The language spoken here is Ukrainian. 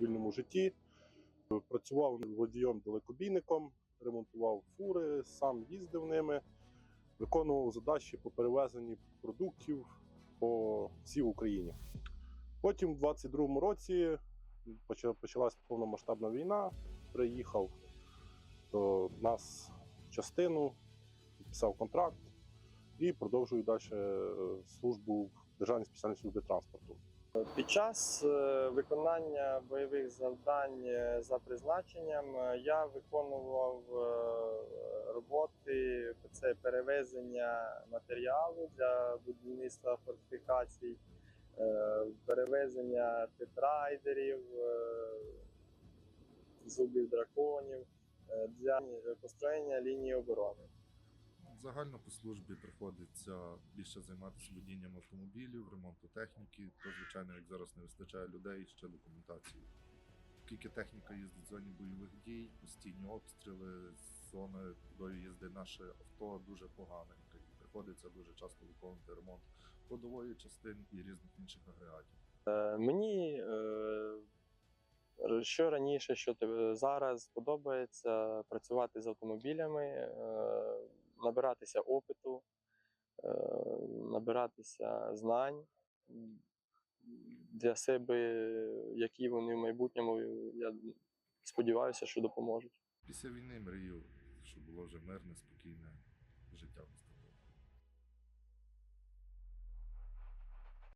цивільному житті. Працював водієм далекобійником, ремонтував фури, сам їздив ними, виконував задачі по перевезенні продуктів по всій Україні. Потім, в 22-му році, поча- почалась повномасштабна війна. Приїхав до нас в частину, підписав контракт і продовжую далі е, службу в Державній спеціальній службі транспорту. Під час е, виконання бойових завдань е, за призначенням е, я виконував роботи це перевезення матеріалу для будівництва фортифікацій, перевезення тетрайдерів, зубів драконів для построєння лінії оборони. Загально по службі приходиться більше займатися водінням автомобілів, ремонту техніки. То, звичайно, як зараз не вистачає людей, ще документації. Оскільки техніка їздить в зоні бойових дій, постійні обстріли, зона, кудою їздить наше авто, дуже погане. І Приходиться дуже часто виконувати ремонт ходової частини і різних інших агрегатів. Е, Мені е, що раніше, що те- зараз подобається працювати з автомобілями, е, набиратися опиту, е, набиратися знань для себе, які вони в майбутньому, я сподіваюся, що допоможуть. Після війни мрію, щоб було вже мирне, спокійне життя.